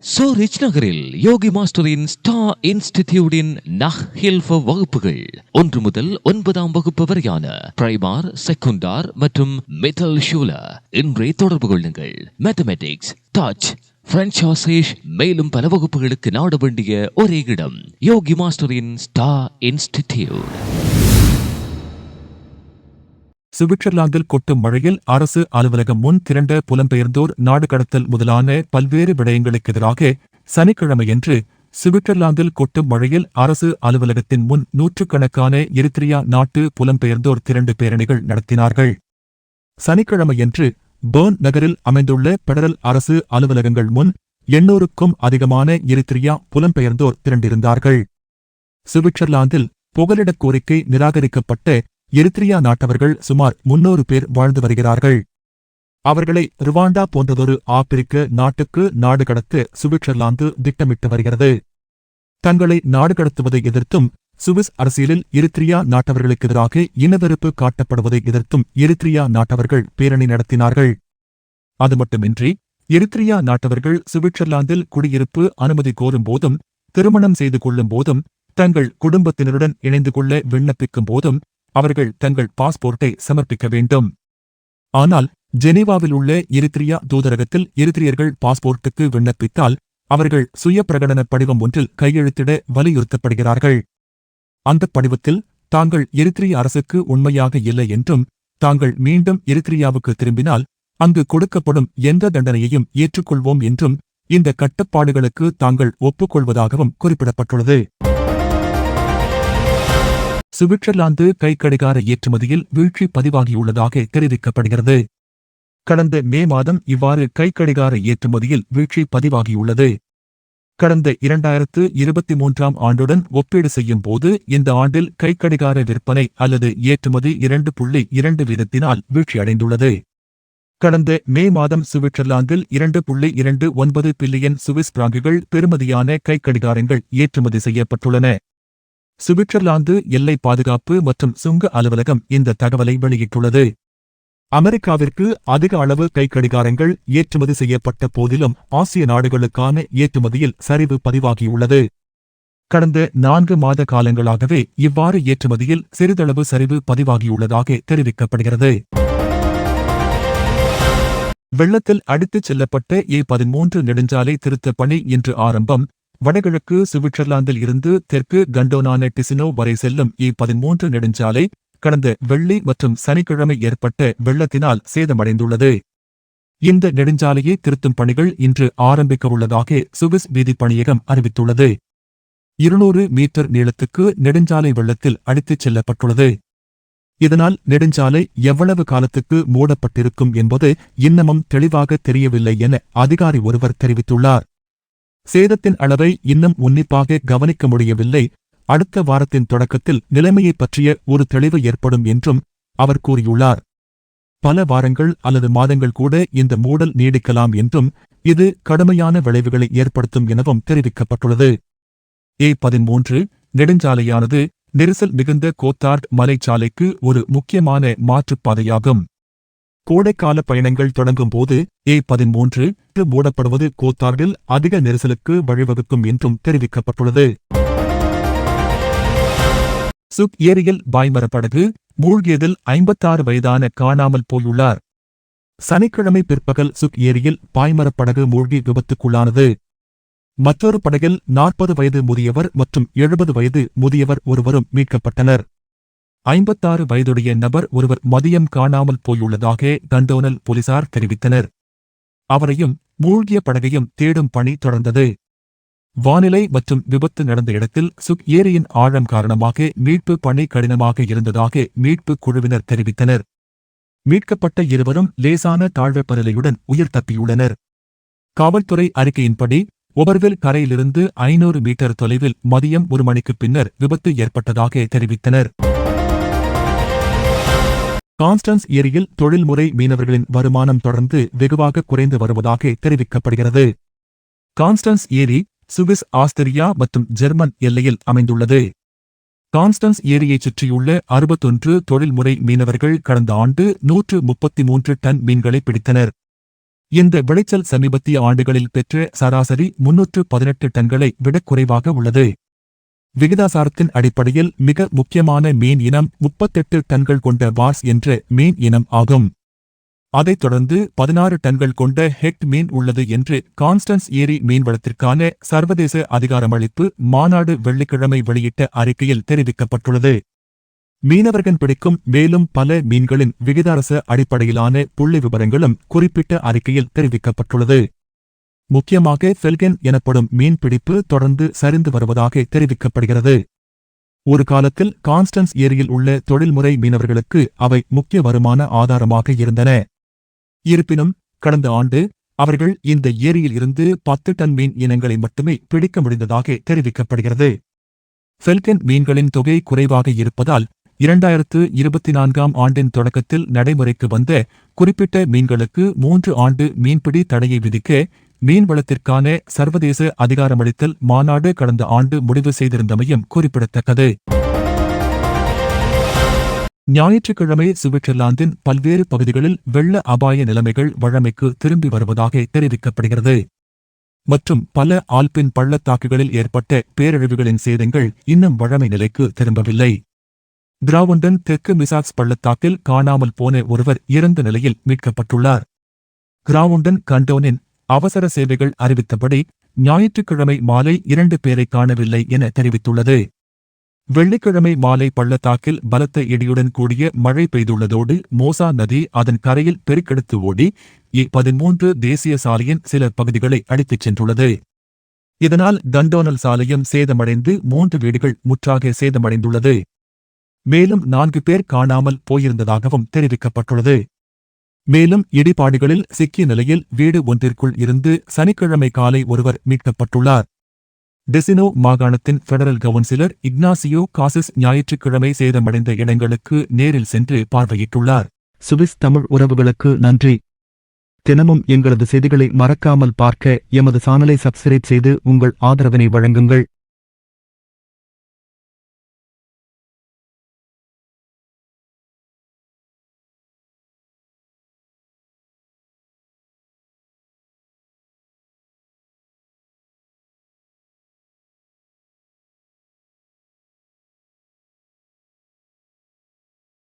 சோரிச் நகரில் யோகி மாஸ்டரின் ஸ்டா இன்ஸ்டிடியூடின் நஹ் ஹில்ஃப வகுப்புகள். ஒன்று முதல் ஒன்பதாம் வகுப்பு வரையான பிரைமார் செகுண்டார் மற்றும் மெட்டல் ஷூல. இன்றே தொடர்பு கொள்ளுங்கள். மேத்தமெட்டிக்ஸ் டச் பிரெஞ்ச் ஆசேஷ் மேலும் பல வகுப்புகளுக்கு நாட வேண்டிய ஒரே இடம் யோகி மாஸ்டரின் ஸ்டா இன்ஸ்டிடியூட். சுவிட்சர்லாந்தில் கொட்டும் மழையில் அரசு அலுவலகம் முன் திரண்ட புலம்பெயர்ந்தோர் நாடு கடத்தல் முதலான பல்வேறு விடயங்களுக்கு எதிராக சனிக்கிழமையன்று சுவிட்சர்லாந்தில் கொட்டும் மழையில் அரசு அலுவலகத்தின் முன் நூற்றுக்கணக்கான எரித்திரியா நாட்டு புலம்பெயர்ந்தோர் திரண்டு பேரணிகள் நடத்தினார்கள். சனிக்கிழமையன்று பேர்ன் நகரில் அமைந்துள்ள பெடரல் அரசு அலுவலகங்கள் முன் எண்ணூறுக்கும் அதிகமான எரித்திரியா புலம்பெயர்ந்தோர் திரண்டிருந்தார்கள். சுவிட்சர்லாந்தில் புகலிடக் கோரிக்கை நிராகரிக்கப்பட்ட எரித்ரியா நாட்டவர்கள் சுமார் முன்னூறு பேர் வாழ்ந்து வருகிறார்கள். அவர்களை ருவாண்டா போன்றதொரு ஆப்பிரிக்க நாட்டுக்கு நாடு கடத்த சுவிட்சர்லாந்து திட்டமிட்டு வருகிறது. தங்களை நாடு கடத்துவதை எதிர்த்தும் சுவிஸ் அரசியலில் எரித்திரியா நாட்டவர்களுக்கு எதிராக இனவெறுப்பு காட்டப்படுவதை எதிர்த்தும் எரித்ரியா நாட்டவர்கள் பேரணி நடத்தினார்கள். அது மட்டுமின்றி நாட்டவர்கள் சுவிட்சர்லாந்தில் குடியிருப்பு அனுமதி கோரும் போதும் திருமணம் செய்து கொள்ளும் போதும் தங்கள் குடும்பத்தினருடன் இணைந்து கொள்ள விண்ணப்பிக்கும் போதும் அவர்கள் தங்கள் பாஸ்போர்ட்டை சமர்ப்பிக்க வேண்டும். ஆனால் ஜெனீவாவில் உள்ள எரித்திரியா தூதரகத்தில் எரித்திரியர்கள் பாஸ்போர்ட்டுக்கு விண்ணப்பித்தால் அவர்கள் சுய பிரகடன படிவம் ஒன்றில் கையெழுத்திட வலியுறுத்தப்படுகிறார்கள். அந்த படிவத்தில் தாங்கள் எரித்திரிய அரசுக்கு உண்மையாக இல்லை என்றும் தாங்கள் மீண்டும் எரித்திரியாவுக்கு திரும்பினால் அங்கு கொடுக்கப்படும் எந்த தண்டனையையும் ஏற்றுக்கொள்வோம் என்றும் இந்த கட்டுப்பாடுகளுக்கு தாங்கள் ஒப்புக்கொள்வதாகவும் குறிப்பிடப்பட்டுள்ளது. சுவிட்சர்லாந்து கைக்கடிகார ஏற்றுமதியில் வீழ்ச்சி பதிவாகியுள்ளதாக தெரிவிக்கப்படுகிறது. கடந்த மே மாதம் இவ்வாறு கைக்கடிகார ஏற்றுமதியில் வீழ்ச்சி பதிவாகியுள்ளது. கடந்த இரண்டாயிரத்து இருபத்தி மூன்றாம் ஆண்டுடன் ஒப்பீடு செய்யும் போது இந்த ஆண்டில் கைக்கடிகார விற்பனை அல்லது ஏற்றுமதி இரண்டு புள்ளி இரண்டு வீதத்தினால் வீழ்ச்சியடைந்துள்ளது கடந்த மே மாதம் சுவிட்சர்லாந்தில் இரண்டு புள்ளி இரண்டு ஒன்பது பில்லியன் சுவிஸ் பிராங்குகள் பெறுமதியான கைக்கடிகாரங்கள் ஏற்றுமதி செய்யப்பட்டுள்ளன. சுவிட்சர்லாந்து எல்லை பாதுகாப்பு மற்றும் சுங்க அலுவலகம் இந்த தகவலை வெளியிட்டுள்ளது. அமெரிக்காவிற்கு அதிக அளவு கைக்கடிகாரங்கள் ஏற்றுமதி செய்யப்பட்ட போதிலும் ஆசிய நாடுகளுக்கான ஏற்றுமதியில் சரிவு பதிவாகியுள்ளது. கடந்த நான்கு மாத காலங்களாகவே இவ்வாறு ஏற்றுமதியில் சிறிதளவு சரிவு பதிவாகியுள்ளதாக தெரிவிக்கப்படுகிறது. வெள்ளத்தில் அடித்துச் செல்லப்பட்ட ஏ பதிமூன்று நெடுஞ்சாலை திருத்தப் பணி இன்று ஆரம்பம். வடகிழக்கு சுவிட்சர்லாந்தில் இருந்து தெற்கு கண்டோனான டிசினோ வரை செல்லும் இ பதிமூன்று நெடுஞ்சாலை கடந்த வெள்ளி மற்றும் சனிக்கிழமை ஏற்பட்ட வெள்ளத்தினால் சேதமடைந்துள்ளது. இந்த நெடுஞ்சாலையை திருத்தும் பணிகள் இன்று ஆரம்பிக்கவுள்ளதாக சுவிஸ் வீதி பணியகம் அறிவித்துள்ளது. இருநூறு மீட்டர் நீளத்துக்கு நெடுஞ்சாலை வெள்ளத்தில் அடித்துச் செல்லப்பட்டுள்ளது. இதனால் நெடுஞ்சாலை எவ்வளவு காலத்துக்கு மூடப்பட்டிருக்கும் என்பது இன்னமும் தெளிவாக தெரியவில்லை என அதிகாரி ஒருவர் தெரிவித்துள்ளார். சேதத்தின் அளவை இன்னும் உன்னிப்பாக கவனிக்க முடியவில்லை. அடுத்த வாரத்தின் தொடக்கத்தில் நிலைமையைப் பற்றிய ஒரு தெளிவு ஏற்படும் என்றும் அவர் கூறியுள்ளார். பல வாரங்கள் அல்லது மாதங்கள் கூட இந்த மூடல் நீடிக்கலாம் என்றும் இது கடுமையான விளைவுகளை ஏற்படுத்தும் எனவும் தெரிவிக்கப்பட்டுள்ளது. ஏ பதிமூன்று. நெடுஞ்சாலையானது நெரிசல் மிகுந்த கோத்தார்ட் மலைச்சாலைக்கு ஒரு முக்கியமான மாற்றுப்பாதையாகும். கோடைக்கால பயணங்கள் தொடங்கும் போது ஏ பதிமூன்று மூடப்படுவது கோத்தார்டில் அதிக நெரிசலுக்கு வழிவகுக்கும் என்றும் தெரிவிக்கப்பட்டுள்ளது. சுக் ஏரியில் பாய்மரப்படகு மூழ்கியதில் ஐம்பத்தாறு வயதான காணாமல் போயுள்ளார். சனிக்கிழமை பிற்பகல் சுக் ஏரியில் பாய்மரப்படகு மூழ்கி விபத்துக்குள்ளானது. மற்றொரு படகில் நாற்பது வயது முதியவர் மற்றும் எழுபது வயது முதியவர் ஒருவரும் மீட்கப்பட்டனர். ஐம்பத்தாறு வயதுடைய நபர் ஒருவர் மதியம் காணாமல் போயுள்ளதாக கண்டோனல் போலீசார் தெரிவித்தனர். அவரையும் மூழ்கிய படகையும் தேடும் பணி தொடர்ந்தது. வானிலை மற்றும் விபத்து நடந்த இடத்தில் சுக் ஏரியின் ஆழம் காரணமாக மீட்பு பணி கடினமாக இருந்ததாக மீட்பு குழுவினர் தெரிவித்தனர். மீட்கப்பட்ட இருவரும் லேசான தாழ்வெப்பநிலையுடன் உயிர் தப்பியுள்ளனர். காவல்துறை அறிக்கையின்படி ஒபர்வில் கரையிலிருந்து ஐநூறு மீட்டர் தொலைவில் மதியம் ஒரு மணிக்கு பின்னர் விபத்து ஏற்பட்டதாக தெரிவித்தனர். கான்ஸ்டன்ஸ் ஏரியில் தொழில்முறை மீனவர்களின் வருமானம் தொடர்ந்து வெகுவாக குறைந்து வருவதாக தெரிவிக்கப்படுகிறது. கான்ஸ்டன்ஸ் ஏரி சுவிஸ் ஆஸ்திரியா மற்றும் ஜெர்மன் எல்லையில் அமைந்துள்ளது. கான்ஸ்டன்ஸ் ஏரியைச் சுற்றியுள்ள அறுபத்தொன்று தொழில்முறை மீனவர்கள் கடந்த ஆண்டு நூற்று முப்பத்தி மூன்று டன் மீன்களை பிடித்தனர். இந்த விளைச்சல் சமீபத்திய ஆண்டுகளில் பெற்ற சராசரி முன்னூற்று பதினெட்டு டன்களை விடக் குறைவாக உள்ளது. விகிதாசாரத்தின் அடிப்படையில் மிக முக்கியமான மீன் இனம் முப்பத்தெட்டு டன்கள் கொண்ட வார்ஸ் என்ற மீன் இனம் ஆகும். அதைத் தொடர்ந்து பதினாறு டன்கள் கொண்ட ஹெக்ட் மீன் உள்ளது என்று கான்ஸ்டன்ஸ் ஏரி மீன்வளத்திற்கான சர்வதேச அதிகாரமளிப்பு மாநாடு வெள்ளிக்கிழமை வெளியிட்ட அறிக்கையில் தெரிவிக்கப்பட்டுள்ளது. மீனவர்கள் பிடிக்கும் மேலும் பல மீன்களின் விகிதாரச அடிப்படையிலான புள்ளி விவரங்களும் குறிப்பிட்ட அறிக்கையில் தெரிவிக்கப்பட்டுள்ளது. முக்கியமாக ஃபெல்கென் எனப்படும் மீன்பிடிப்பு தொடர்ந்து சரிந்து வருவதாக தெரிவிக்கப்படுகிறது. ஒரு காலத்தில் கான்ஸ்டன்ஸ் ஏரியில் உள்ள தொழில்முறை மீனவர்களுக்கு அவை முக்கிய வருமான ஆதாரமாக இருந்தன. இருப்பினும் கடந்த ஆண்டு அவர்கள் இந்த ஏரியில் இருந்து பத்து டன் மீன் இனங்களை மட்டுமே பிடிக்க முடிந்ததாக தெரிவிக்கப்படுகிறது. ஃபெல்கன் மீன்களின் தொகை குறைவாக இருப்பதால் இரண்டாயிரத்து இருபத்தி நான்காம் ஆண்டின் தொடக்கத்தில் நடைமுறைக்கு வந்த குறிப்பிட்ட மீன்களுக்கு மூன்று ஆண்டு மீன்பிடி தடையை விதிக்க மீன்வளத்திற்கான சர்வதேச அதிகாரமளித்தல் மாநாடு கடந்த ஆண்டு முடிவு செய்திருந்தமையும் குறிப்பிடத்தக்கது. ஞாயிற்றுக்கிழமை சுவிட்சர்லாந்தின் பல்வேறு பகுதிகளில் வெள்ள அபாய நிலைமைகள் வழமைக்கு திரும்பி வருவதாக தெரிவிக்கப்படுகிறது. மற்றும் பல ஆல்பின் பள்ளத்தாக்குகளில் ஏற்பட்ட பேரழிவுகளின் சேதங்கள் இன்னும் வழமை நிலைக்கு திரும்பவில்லை. திராவுண்டன் தெற்கு மிசாக்ஸ் பள்ளத்தாக்கில் காணாமல் போன ஒருவர் இறந்த நிலையில் மீட்கப்பட்டுள்ளார். கிராவுண்டன் கண்டோனின் அவசர சேவைகள் அறிவித்தபடி ஞாயிற்றுக்கிழமை மாலை இரண்டு பேரை காணவில்லை என தெரிவித்துள்ளது. வெள்ளிக்கிழமை மாலை பள்ளத்தாக்கில் பலத்த இடியுடன் கூடிய மழை பெய்துள்ளதோடு மோசா நதி அதன் கரையில் பெருக்கெடுத்து ஓடி இ பதிமூன்று தேசிய சாலையின் சில பகுதிகளை அடித்துச் சென்றுள்ளது. இதனால் கண்டோனல் சாலையும் சேதமடைந்து மூன்று வீடுகள் முற்றாக சேதமடைந்துள்ளது. மேலும் நான்கு பேர் காணாமல் போயிருந்ததாகவும் தெரிவிக்கப்பட்டுள்ளது. மேலும் இடிபாடுகளில் சிக்கிய நிலையில் வீடு ஒன்றிற்குள் இருந்து சனிக்கிழமை காலை ஒருவர் மீட்கப்பட்டுள்ளார். டெசினோ மாகாணத்தின் பெடரல் கவுன்சிலர் இக்னாசியோ காசிஸ் ஞாயிற்றுக்கிழமை சேதமடைந்த இடங்களுக்கு நேரில் சென்று பார்வையிட்டுள்ளார். சுவிஸ் தமிழ் உறவுகளுக்கு நன்றி. தினமும் எங்களது செய்திகளை மறக்காமல் பார்க்க எமது சானலை சப்ஸ்கிரைப் செய்து உங்கள் ஆதரவினை வழங்குங்கள்.